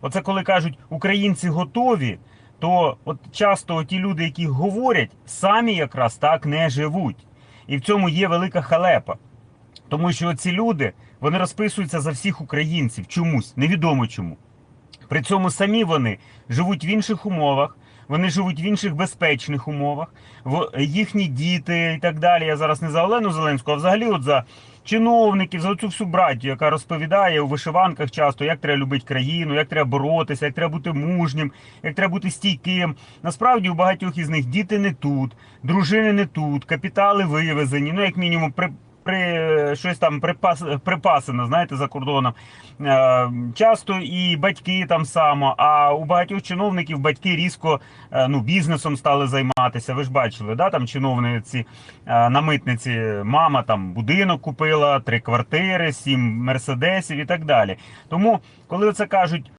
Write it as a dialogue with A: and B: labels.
A: оце коли кажуть українці готові, то от часто ті люди, які говорять, самі якраз так не живуть. І в цьому є велика халепа. Тому що ці люди вони розписуються за всіх українців чомусь, невідомо чому. При цьому самі вони живуть в інших умовах, вони живуть в інших безпечних умовах, в їхні діти і так далі. Я зараз не за Олену Зеленську, а взагалі от за чиновників, за цю всю братію, яка розповідає у вишиванках часто, як треба любити країну, як треба боротися, як треба бути мужнім, як треба бути стійким. Насправді у багатьох із них діти не тут, дружини не тут, капітали вивезені, ну як мінімум при. При щось там припас, припасено, знаєте, за кордоном. Е, часто і батьки там само, а у багатьох чиновників батьки різко е, ну, бізнесом стали займатися. Ви ж бачили, да? там чиновниці е, на митниці, мама там будинок купила, три квартири, сім мерседесів і так далі. Тому, коли це кажуть.